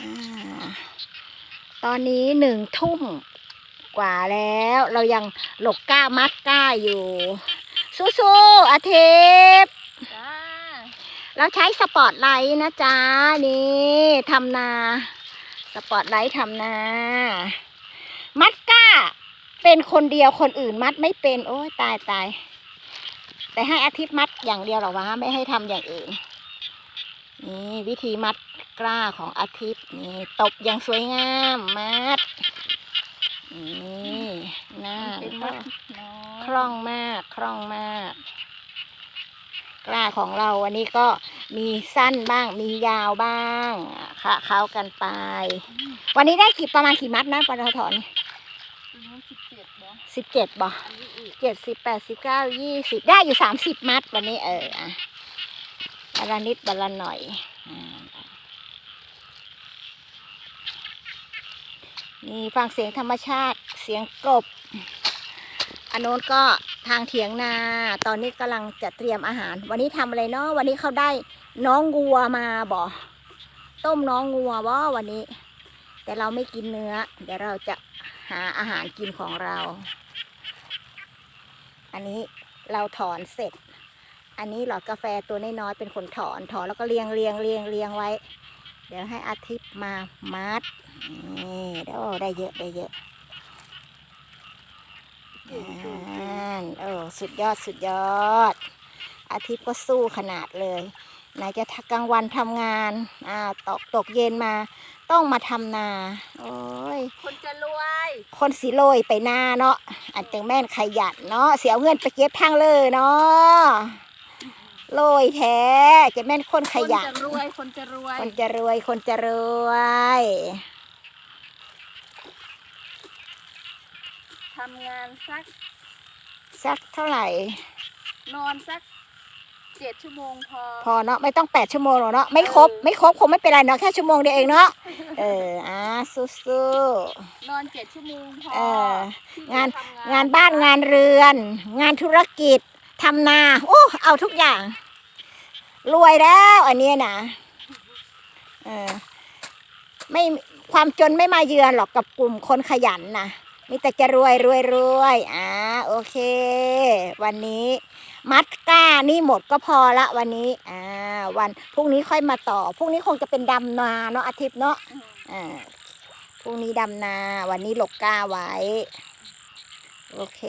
อ่าตอนนี้หนึ่งทุ่มกว่าแล้ว เรายังหลกก้ามัดก้าอยู่ สู้ๆอาเทพจ้าเราใช้สปอตไลท์นะจ๊ะ นี่ทำนา สปอตไลท์ทำนา มัดก้า เป็นคนเดียวคนอื่นมัดไม่เป็น โอ้ยตายตายแต่ให้อาทิตย์มัดอย่างเดียวเหรอวะ ไม่ให้ทำอย่างอื่น นี่วิธีมัด กล้าของอาทิตย์นี่ตบอย่างสวยงามมัดนี่น่าเป็นมดน้อยคล่องมากคล่องมาก กล้าของเราวันนี้ก็มีสั้นบ้างมียาวบ้างค่ะเขากันไป วันนี้ได้กี่ประมาณกี่มัดนะปตทนี่ตัวนู้นสิบเจ็ดบ่สิบเจ็ดบ่อันนี้อีกเจ็ดสิบแปดสิบเก้ายี่สิบได้อยู่สามสิบมัดวันนี้เอออะบาละนิดบาละหน่อยอ่า นี่ฟังเสียงธรรมชาติเสียงกบอันโน้นก็ทางเถียงนา ตอนนี้กำลังจะเตรียมอาหาร วันนี้ทำอะไรเนาะวันนี้เขาได้น้องงัวมาบ่ต้มน้องงัวบ่วันนี้ แต่เราไม่กินเนื้อ เดี๋ยวเราจะหาอาหารกินของเรา อันนี้เราถอนเสร็จ อันนี้หลอดกาแฟตัวน้อยๆเป็นคนถอนถอนแล้วก็เรียงเรียงเรียงเรียงไว้ เดี๋ยวให้อาทิตย์มามัดนี่ เดี๋ยวได้เยอะได้เยอะอ่าโอ้สุดยอดสุดยอด อาทิตย์ก็สู้ขนาดเลยไหนจะกลางวันทำงานอ่าตกตกเย็นมา ต้องมาทำนา โอ้ย คนจะรวย คนสิโรยไปหน้าเนาะอันจังแม่นขยันเนาะเสียเงินไปเก็บทางเลยเนาะโรยแท้จะแม่นคนขยันคนจะรวย คนจะรวย คนจะรวยคนจะรวย ทำงานสักสักเท่าไหร่ นอนสักเจ็ดชั่วโมงพอ พอเนาะไม่ต้องแปดชั่วโมงหรอกเนาะไม่ครบ ไม่ครบคงไม่เป็นไรเนาะแค่ชั่วโมงเดียวเองเนาะเอออะสู้นอนเจ็ดชั่วโมงพอเออที่งานจะทำๆงานบ้านงานเรือน งานธุรกิจทำนาโอ้เอาทุกอย่าง รวยแล้วอันเนี้ยนะเออไม่ความจนไม่มาเยือนหรอกกับกลุ่มคนขยันนะ มีแต่จะรวยรวยรวยอ่าโอเค วันนี้มัดก้านี่หมดก็พอละวันนี้อ่าวันพรุ่งนี้ค่อยมาต่อพรุ่งนี้คงจะเป็นดำนาเนาะอาทิตย์เนาะอ่าพรุ่งนี้ดำนา วันนี้หลกก้าไว้ โอเค